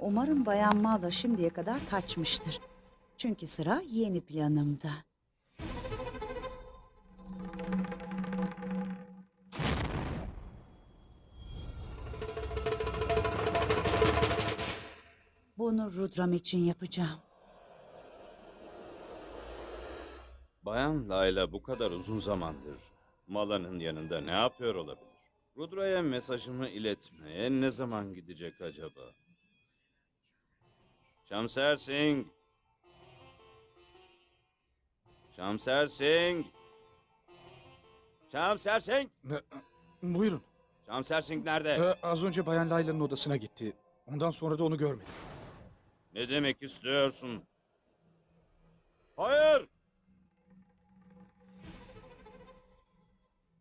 Umarım Bayan Mala şimdiye kadar kaçmıştır. Çünkü sıra yeni planımda. Bunu Rudram için yapacağım. Bayan Layla bu kadar uzun zamandır Mala'nın yanında ne yapıyor olabilir? Rudra'ya mesajımı iletmeye ne zaman gidecek acaba? Şamser Singh! Şamser Singh! Şamser Singh! Ne- Buyurun. Şamser Singh nerede? Ee, az önce Bayan Layla'nın odasına gitti. Ondan sonra da onu görmedim. Ne demek istiyorsun? Hayır!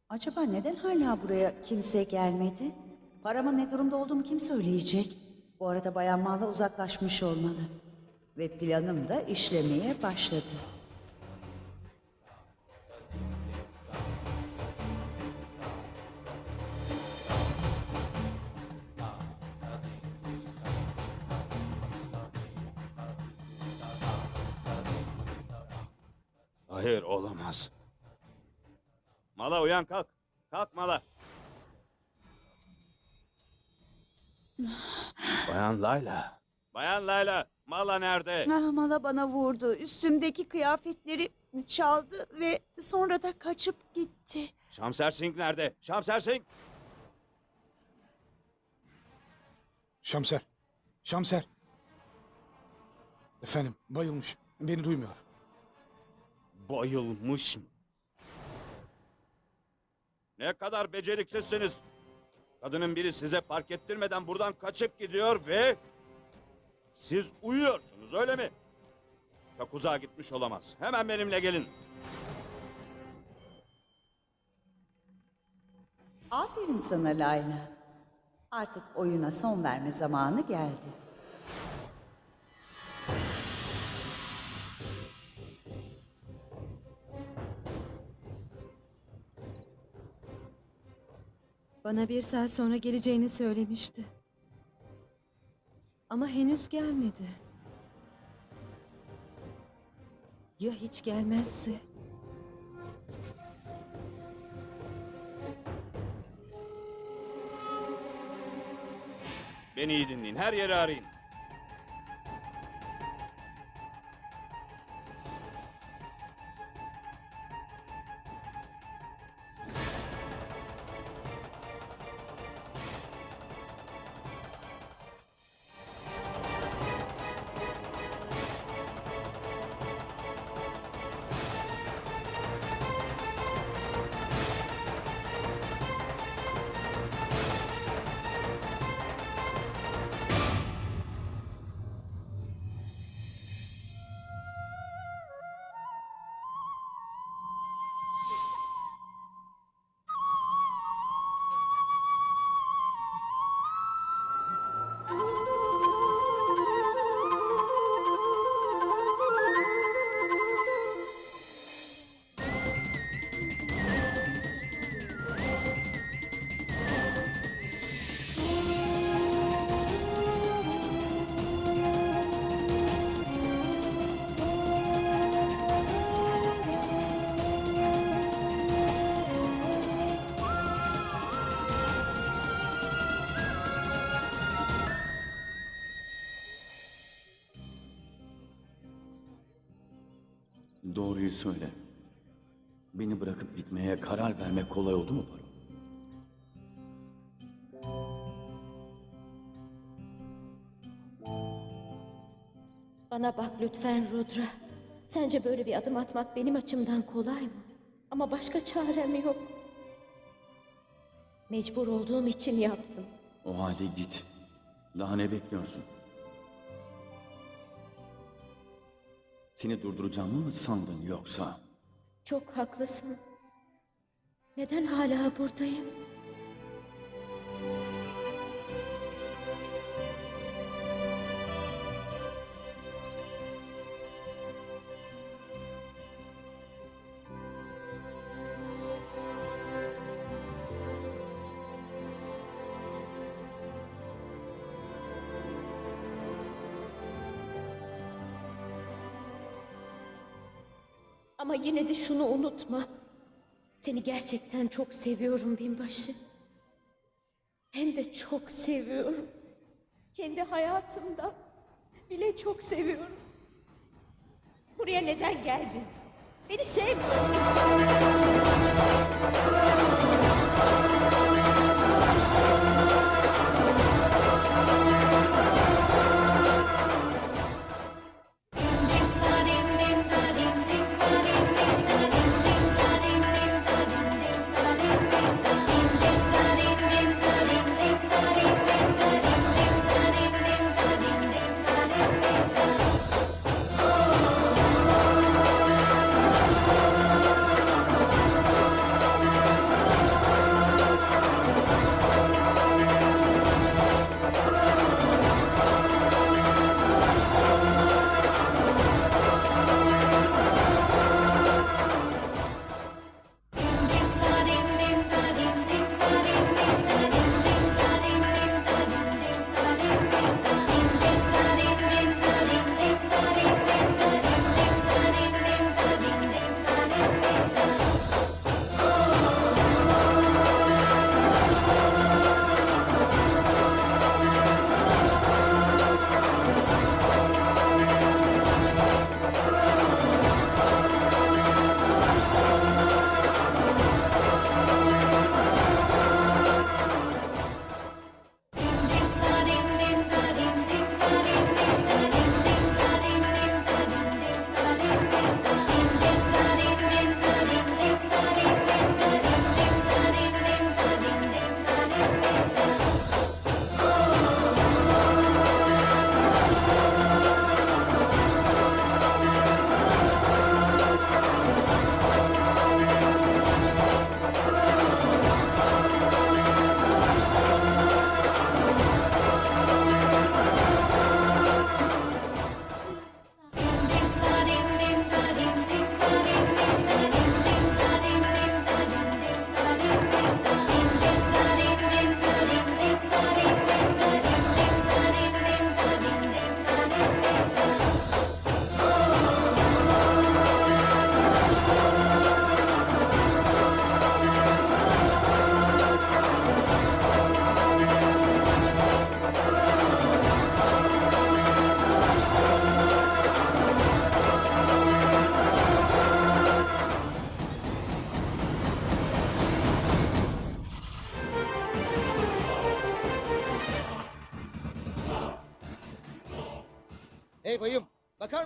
Acaba neden hala buraya kimse gelmedi? Paramın ne durumda olduğunu kim söyleyecek? Bu arada Bayan Mala uzaklaşmış olmalı. Ve planım da işlemeye başladı. Hayır olamaz. Mala uyan kalk. Kalk Mala. Bayan Layla. Bayan Layla. Mala nerede? Ah, Mala bana vurdu. Üstümdeki kıyafetleri çaldı ve sonra da kaçıp gitti. Şamser Singh nerede? Şamser Singh. Şamser. Şamser. Efendim bayılmış. Beni duymuyor. Bayılmış mı? Ne kadar beceriksizsiniz. Kadının biri size fark ettirmeden buradan kaçıp gidiyor ve... Siz uyuyorsunuz öyle mi? Çok uzağa gitmiş olamaz. Hemen benimle gelin. Aferin sana Layla. Artık oyuna son verme zamanı geldi. Bana bir saat sonra geleceğini söylemişti. Ama henüz gelmedi. Ya hiç gelmezse? Beni iyi dinleyin. Her yeri arayın. Doğruyu söyle. Beni bırakıp gitmeye karar vermek kolay oldu mu Paro? Bana bak lütfen Rudra. Sence böyle bir adım atmak benim açımdan kolay mı? Ama başka çarem yok. Mecbur olduğum için yaptım. O halde git. Daha ne bekliyorsun? Seni durduracağımı mı sandın yoksa? Çok haklısın. Neden hala buradayım? Ama yine de şunu unutma. Seni gerçekten çok seviyorum binbaşı. Hem de çok seviyorum. Kendi hayatımda bile çok seviyorum. Buraya neden geldin? Beni sevmiyorsun.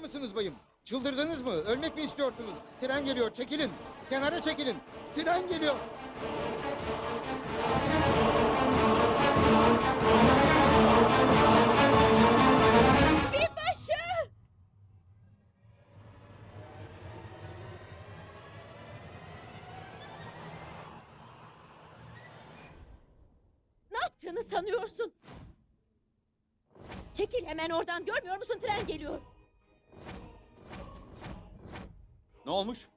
Mısınız bayım? Çıldırdınız mı? Ölmek mi istiyorsunuz? Tren geliyor, çekilin. Kenara çekilin. Tren geliyor. Binbaşı! Ne yaptığını sanıyorsun? Çekil hemen oradan görmüyor musun tren geliyor. Ne olmuş?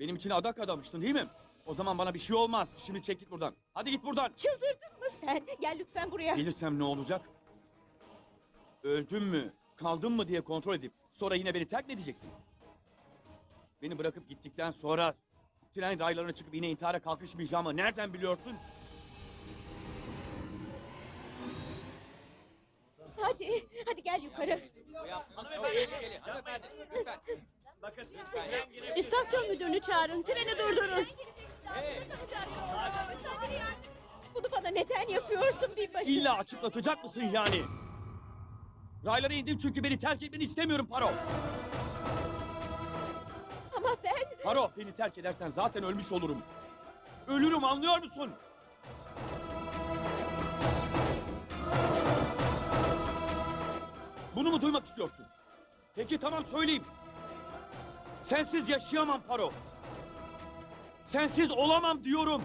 Benim için adak adamıştın değil mi? O zaman bana bir şey olmaz. Şimdi çek git buradan. Hadi git buradan. Çıldırdın mı sen? Gel lütfen buraya. Gelirsem ne olacak? Öldüm mü, kaldım mı diye kontrol edip sonra yine beni terk mi edeceksin? Beni bırakıp gittikten sonra tren raylarına çıkıp yine intihara kalkışmayacağımı nereden biliyorsun? Hadi, hadi gel yukarı. İstasyon müdürünü çağırın, treni durdurun. Bunu bana neden yapıyorsun binbaşı? İlla açıklatacak mısın yani? Raylara indim çünkü beni terk etmeni istemiyorum Paro. Ama ben... Paro beni terk edersen zaten ölmüş olurum. Ölürüm anlıyor musun? Bunu mu duymak istiyorsun? Peki tamam söyleyeyim. Sensiz yaşayamam Paro. Sensiz olamam diyorum.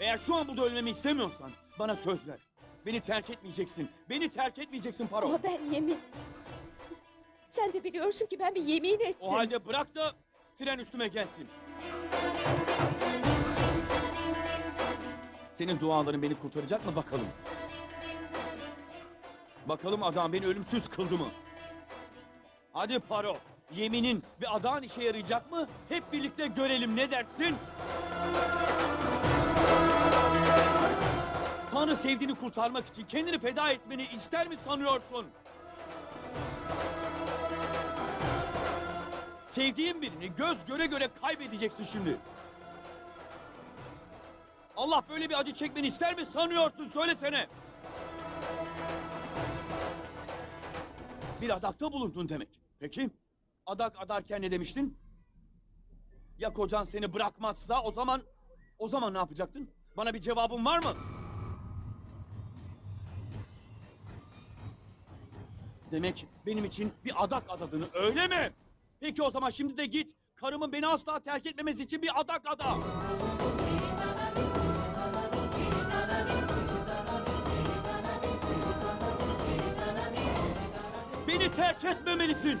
Eğer şu an burada ölmemi istemiyorsan bana söz ver. Beni terk etmeyeceksin. Beni terk etmeyeceksin Paro. Ama ben yemin... Sen de biliyorsun ki ben bir yemin ettim. O halde bırak da tren üstüme gelsin. Senin duaların beni kurtaracak mı bakalım? Bakalım adam beni ölümsüz kıldı mı? Hadi Paro, Yeminin ve adağın işe yarayacak mı? Hep birlikte görelim ne dersin? Tanrı sevdiğini kurtarmak için kendini feda etmeni ister mi sanıyorsun? Sevdiğin birini göz göre göre kaybedeceksin şimdi. Allah böyle bir acı çekmeni ister mi sanıyorsun? Söylesene. Bir adakta bulundun demek. Peki, adak adarken ne demiştin? Ya kocan seni bırakmazsa o zaman... O zaman ne yapacaktın? Bana bir cevabın var mı? Demek benim için bir adak adadığını öyle mi? Peki o zaman şimdi de git. Karımın beni asla terk etmemesi için bir adak ada. Beni terk etmemelisin.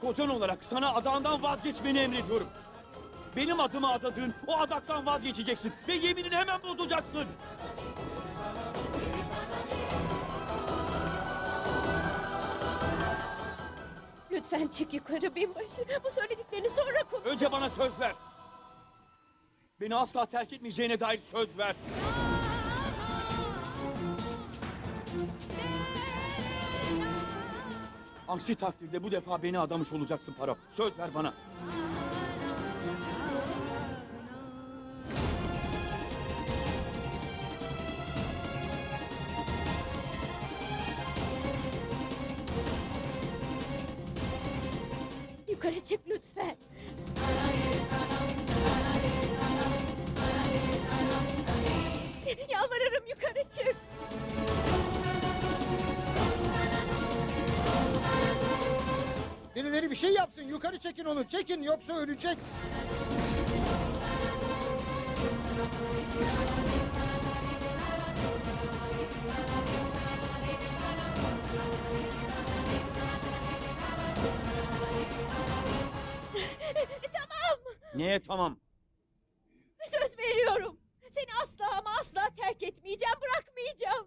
Kocan olarak sana adağından vazgeçmeni emrediyorum. Benim adıma adadığın o adaktan vazgeçeceksin ve yeminini hemen bozacaksın. Lütfen çık yukarı binbaşı. Bu söylediklerini sonra konuş. Önce bana söz ver. Beni asla terk etmeyeceğine dair söz ver. Aksi takdirde bu defa beni adamış olacaksın Paro. Söz ver bana. Yukarı çık lütfen. Yalvarırım yukarı çık. Birileri bir şey yapsın. Yukarı çekin onu. Çekin yoksa ölecek. tamam. Niye tamam? Söz veriyorum. Seni asla ama asla terk etmeyeceğim, bırakmayacağım.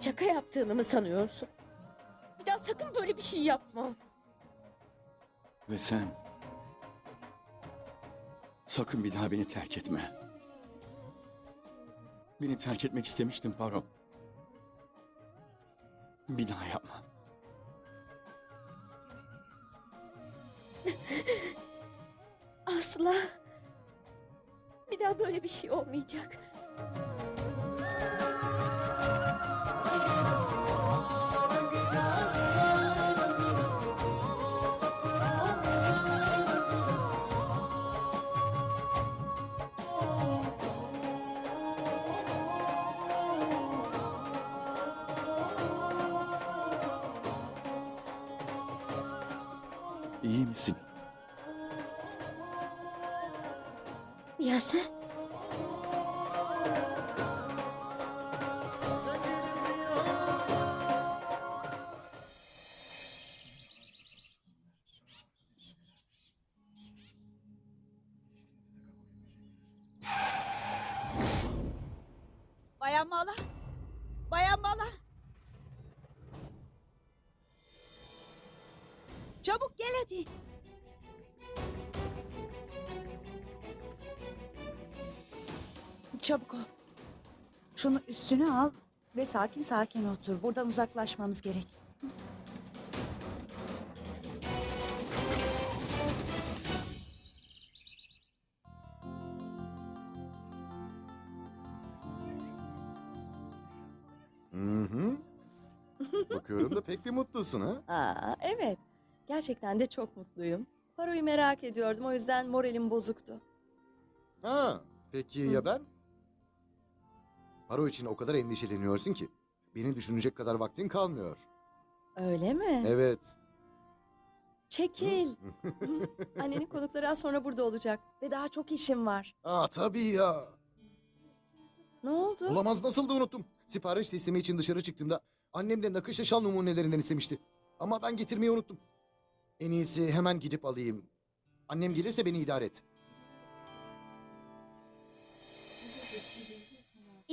Şaka yaptığını mı sanıyorsun? Bir daha sakın böyle bir şey yapma. Ve sen... Sakın bir daha beni terk etme. Beni terk etmek istemiştin Paro. Bir daha yapma. Asla. Bir daha böyle bir şey olmayacak. İyi misin? Ya? Üstüne al ve sakin sakin otur. Buradan uzaklaşmamız gerek. Hı hı. Bakıyorum da pek bir mutlusun ha. Aa, evet. Gerçekten de çok mutluyum. Paroyu merak ediyordum o yüzden moralim bozuktu. Ha, peki ya ben? Paro için o kadar endişeleniyorsun ki. Beni düşünecek kadar vaktin kalmıyor. Öyle mi? Evet. Çekil. Annenin konukları az sonra burada olacak ve daha çok işim var. Aa tabii ya. Ne oldu? Olamaz nasıl da unuttum. Sipariş teslimi için dışarı çıktığımda annem de nakışla şal numunelerinden istemişti. Ama ben getirmeyi unuttum. En iyisi hemen gidip alayım. Annem gelirse beni idare et.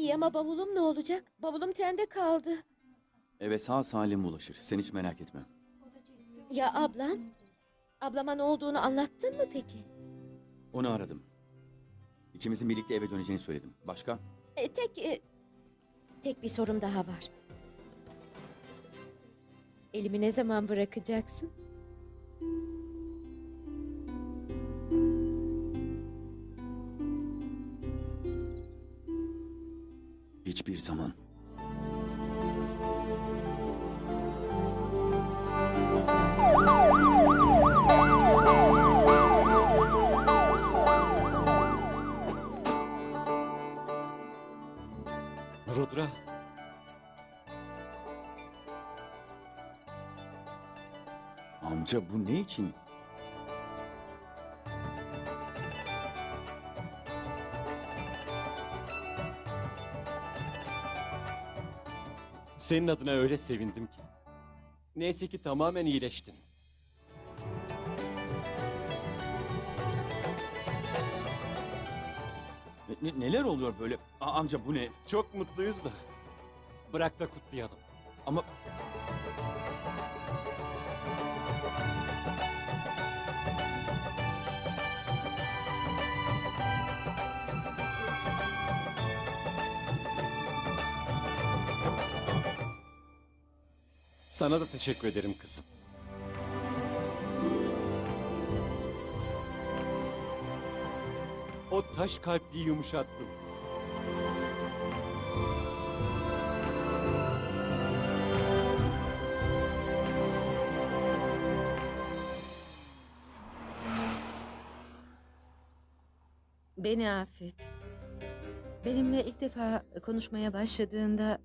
İyi ama bavulum ne olacak? Bavulum trende kaldı. Eve sağ salim ulaşır. Sen hiç merak etme. Ya ablam? Ablama ne olduğunu anlattın mı peki? Onu aradım. İkimizin birlikte eve döneceğini söyledim. Başka? E, tek e, tek bir sorum daha var. Elimi ne zaman bırakacaksın? Hiçbir zaman. Rudra. Amca bu ne için? Senin adına öyle sevindim ki. Neyse ki tamamen iyileştin. Ne- ne- neler oluyor böyle? Aa, amca bu ne? Çok mutluyuz da. Bırak da kutlayalım. Ama Sana da teşekkür ederim kızım. O taş kalpliği yumuşattın. Beni affet. Benimle ilk defa konuşmaya başladığında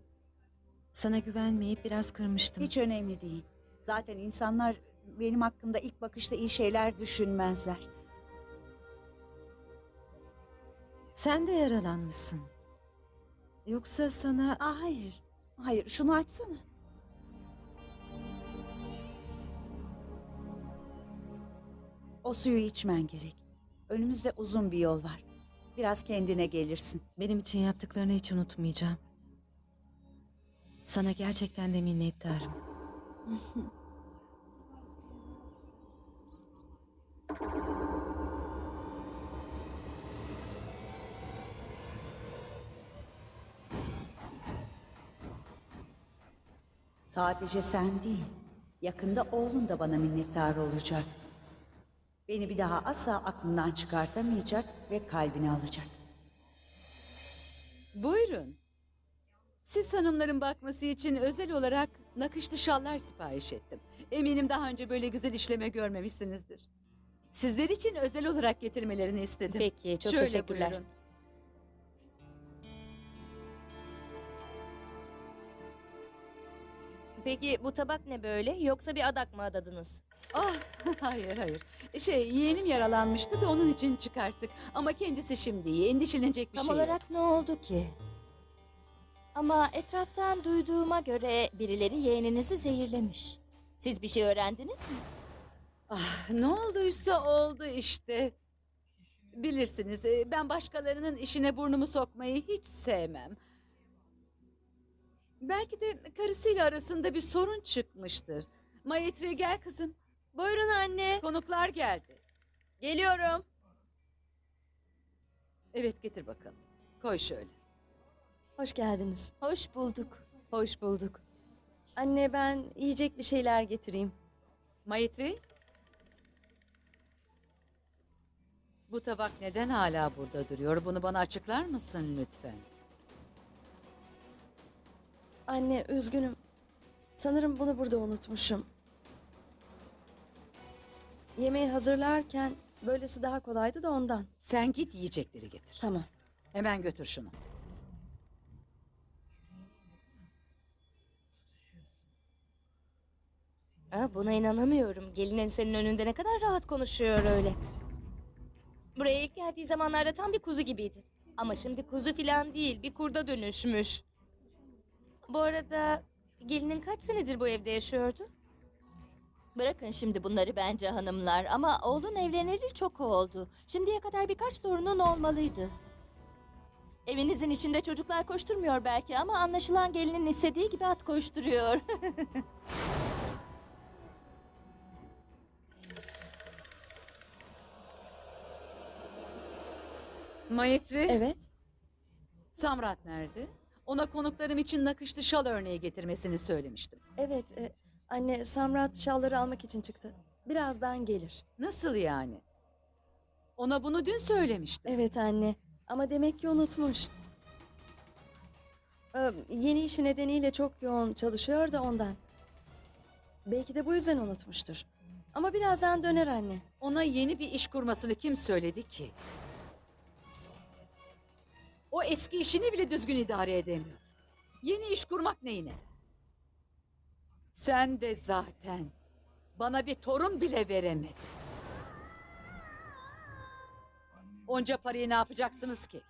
sana güvenmeyip biraz kırmıştım. Hiç önemli değil. Zaten insanlar benim hakkımda ilk bakışta iyi şeyler düşünmezler. Sen de yaralanmışsın. Yoksa sana Aa, hayır. Hayır şunu açsana. O suyu içmen gerek. Önümüzde uzun bir yol var. Biraz kendine gelirsin. benim için yaptıklarını hiç unutmayacağım. Sana gerçekten de minnettarım. Sadece sen değil, yakında oğlun da bana minnettar olacak. Beni bir daha asla aklından çıkartamayacak ve kalbini alacak. Buyurun. Siz hanımların bakması için özel olarak nakışlı şallar sipariş ettim. Eminim daha önce böyle güzel işleme görmemişsinizdir. Sizler için özel olarak getirmelerini istedim. Peki, çok Şöyle teşekkürler. buyurun. Peki bu tabak ne böyle? Yoksa bir adak mı adadınız? Ah, hayır hayır. Şey yeğenim yaralanmıştı da onun için çıkarttık. Ama kendisi şimdi iyi. Endişelenecek bir Tam şey yok. olarak ne oldu ki? Ama etraftan duyduğuma göre birileri yeğeninizi zehirlemiş. Siz bir şey öğrendiniz mi? Ah, ne olduysa oldu işte. Bilirsiniz e, ben başkalarının işine burnumu sokmayı hiç sevmem. Belki de karısıyla arasında bir sorun çıkmıştır. Mayetri gel kızım. Buyurun anne. Konuklar geldi. Geliyorum. Evet getir bakalım. Koy şöyle. Hoş geldiniz. Hoş bulduk. Hoş bulduk. Anne ben yiyecek bir şeyler getireyim. Mayetri. Bu tabak neden hala burada duruyor? Bunu bana açıklar mısın lütfen? Anne üzgünüm. Sanırım bunu burada unutmuşum. Yemeği hazırlarken böylesi daha kolaydı da ondan. Sen git yiyecekleri getir. Tamam. Hemen götür şunu. Aa, buna inanamıyorum. Gelinin senin önünde ne kadar rahat konuşuyor öyle. Buraya ilk geldiği zamanlarda tam bir kuzu gibiydi. Ama şimdi kuzu filan değil, bir kurda dönüşmüş. Bu arada gelinin kaç senedir bu evde yaşıyordu? Bırakın şimdi bunları bence hanımlar ama oğlun evleneli çok oldu. Şimdiye kadar birkaç torunun olmalıydı. Evinizin içinde çocuklar koşturmuyor belki ama anlaşılan gelinin istediği gibi at koşturuyor. Mayetri. Evet. Samrat nerede? Ona konuklarım için nakışlı şal örneği getirmesini söylemiştim. Evet. e, anne Samrat şalları almak için çıktı. Birazdan gelir. Nasıl yani? Ona bunu dün söylemiştim. Evet anne. Ama demek ki unutmuş. Ee, yeni işi nedeniyle çok yoğun çalışıyor da ondan. Belki de bu yüzden unutmuştur. Ama birazdan döner anne. Ona yeni bir iş kurmasını kim söyledi ki? O eski işini bile düzgün idare edemiyor. Yeni iş kurmak neyine? Sen de zaten bana bir torun bile veremedin. Onca parayı ne yapacaksınız ki?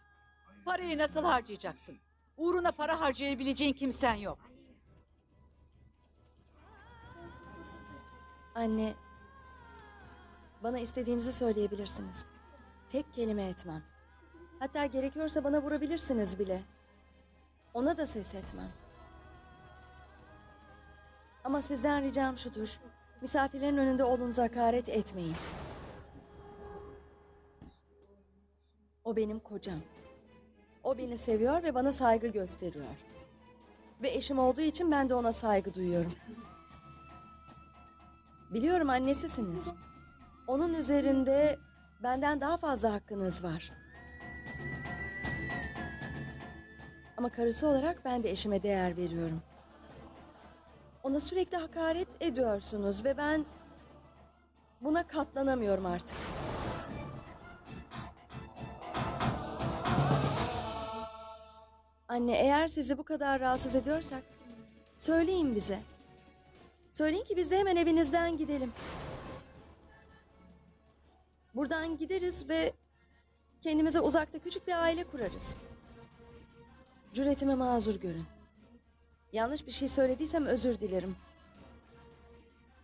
Parayı nasıl harcayacaksın? Uğruna para harcayabileceğin kimsen yok. Anne, bana istediğinizi söyleyebilirsiniz. Tek kelime etmem. Hatta gerekiyorsa bana vurabilirsiniz bile. Ona da ses etmem. Ama sizden ricam şudur. Misafirlerin önünde oğlunuza hakaret etmeyin. O benim kocam. O beni seviyor ve bana saygı gösteriyor. Ve eşim olduğu için ben de ona saygı duyuyorum. Biliyorum annesisiniz. Onun üzerinde benden daha fazla hakkınız var. Ama karısı olarak ben de eşime değer veriyorum. Ona sürekli hakaret ediyorsunuz ve ben buna katlanamıyorum artık. Anne eğer sizi bu kadar rahatsız ediyorsak söyleyin bize. Söyleyin ki biz de hemen evinizden gidelim. Buradan gideriz ve kendimize uzakta küçük bir aile kurarız. Cüretime mazur görün. Yanlış bir şey söylediysem özür dilerim.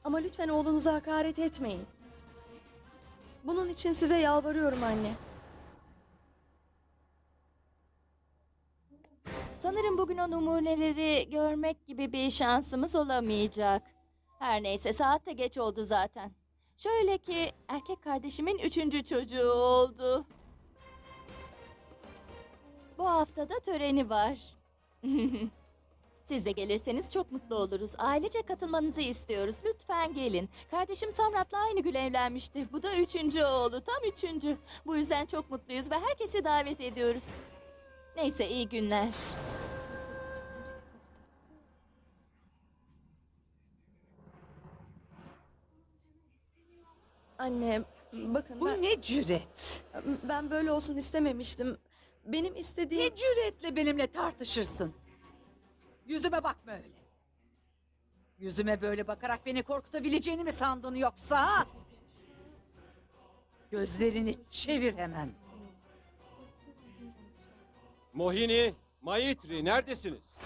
Ama lütfen oğlunuza hakaret etmeyin. Bunun için size yalvarıyorum anne. Sanırım bugün o numuneleri görmek gibi bir şansımız olamayacak. Her neyse saat de geç oldu zaten. Şöyle ki erkek kardeşimin üçüncü çocuğu oldu. Bu haftada töreni var. Siz de gelirseniz çok mutlu oluruz. Ailece katılmanızı istiyoruz. Lütfen gelin. Kardeşim Samrat'la aynı gün evlenmişti. Bu da üçüncü oğlu. Tam üçüncü. Bu yüzden çok mutluyuz ve herkesi davet ediyoruz. Neyse iyi günler. Anne, bakın Bu ben, ne cüret? ben böyle olsun istememiştim. Benim istediğim... Ne cüretle benimle tartışırsın? Yüzüme bakma öyle. Yüzüme böyle bakarak beni korkutabileceğini mi sandın yoksa? ha? Gözlerini çevir hemen. Mohini, Mayitri neredesiniz?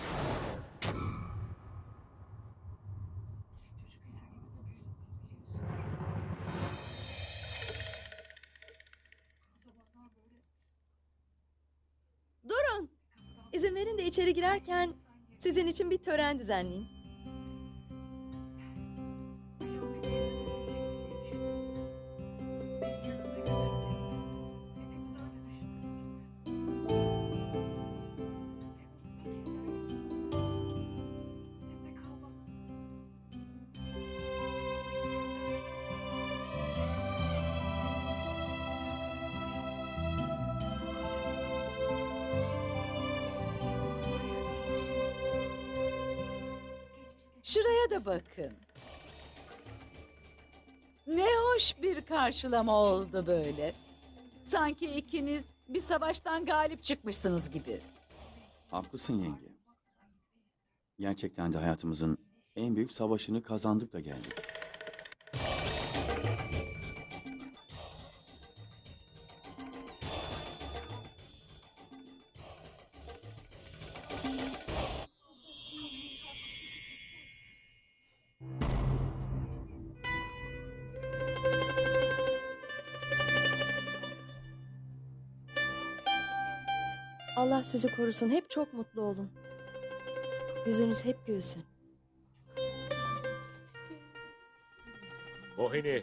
İçeri girerken sizin için bir tören düzenleyeyim. Şuraya da bakın. Ne hoş bir karşılama oldu böyle. Sanki ikiniz bir savaştan galip çıkmışsınız gibi. Haklısın yenge. Gerçekten de hayatımızın en büyük savaşını kazandık da geldik. Sizi korusun. Hep çok mutlu olun. Yüzünüz hep gülsün. Mohini.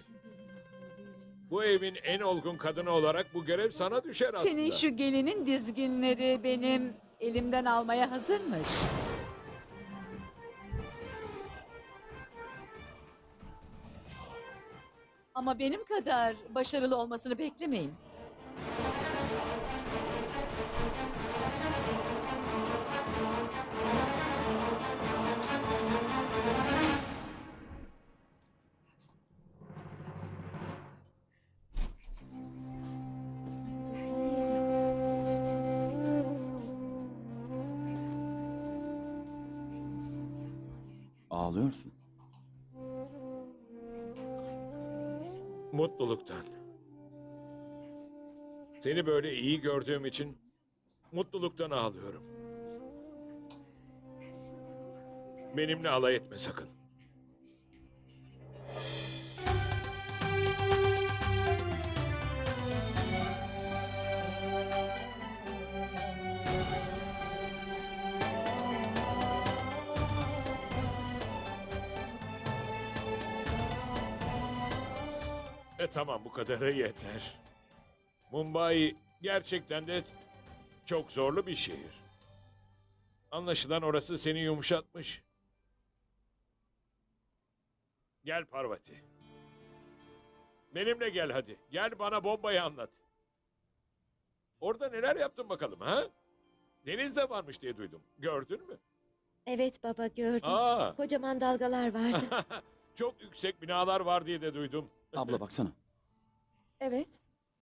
Bu evin en olgun kadını olarak bu görev sana düşer aslında. Senin şu gelinin dizginleri benim elimden almaya hazırmış. Ama benim kadar başarılı olmasını beklemeyin. Seni böyle iyi gördüğüm için mutluluktan ağlıyorum. Benimle alay etme sakın. E tamam bu kadarı yeter. Mumbai gerçekten de çok zorlu bir şehir. Anlaşılan orası seni yumuşatmış. Gel Parvati. Benimle gel hadi. Gel bana bombayı anlat. Orada neler yaptın bakalım ha? Denizde varmış diye duydum. Gördün mü? Evet baba gördüm. Aa. Kocaman dalgalar vardı. Çok yüksek binalar var diye de duydum. Abla baksana. evet.